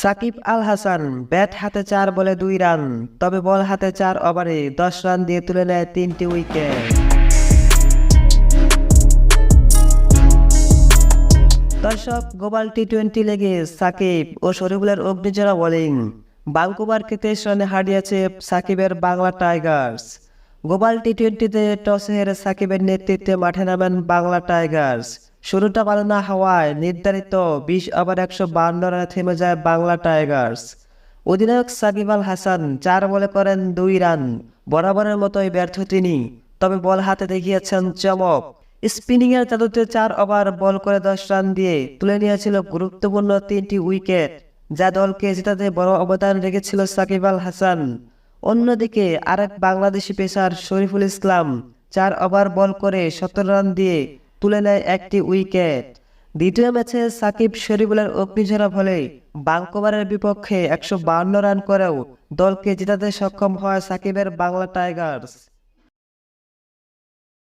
Shakib Al Hasan, bat হাতে চার বলে দুই রান, তবে বল হাতে চার ওভারে দশ রান দিয়ে তুলে নেয় তিনটি উইকেট। দর্শক, গ্লোবাল টি টোয়েন্টি লেগে সাকিব ও শরীফুলের অগ্নিজরা বোলিং। বাঙ্কুবারকে তেইশ রানে হারিয়েছে সাকিবের বাংলা টাইগার্স। গ্লোবাল টি টোয়েন্টিতে টসে হেরে সাকিবের নেতৃত্বে মাঠে নামেন বাংলা টাইগার্স। শুরুটা না হওয়ায় নির্ধারিত বিশ ওভার একশো বান্ন রানে থেমে যায় বাংলা টাইগার্স। অধিনায়ক সাকিব আল হাসান চার বলে করেন দুই রান, বরাবরের মতোই ব্যর্থ তিনি, তবে বল হাতে দেখিয়েছেন চমক। স্পিনিং এর জাদুতে চার ওভার বল করে দশ রান দিয়ে তুলে নিয়েছিল গুরুত্বপূর্ণ তিনটি উইকেট, যা দলকে জেতাতে বড় অবদান রেখেছিল সাকিব আল হাসান। অন্যদিকে আরেক বাংলাদেশি পেসার শরীফুল ইসলাম চার ওভার বল করে সতেরো রান দিয়ে তুলে নেয় একটি উইকেট। দ্বিতীয় ম্যাচে সাকিব শরীফুলের অগ্নিঝরা ফলে বাংকোবারের বিপক্ষে একশো রান করেও দলকে জেতাতে সক্ষম হয় সাকিবের বাংলা টাইগার্স।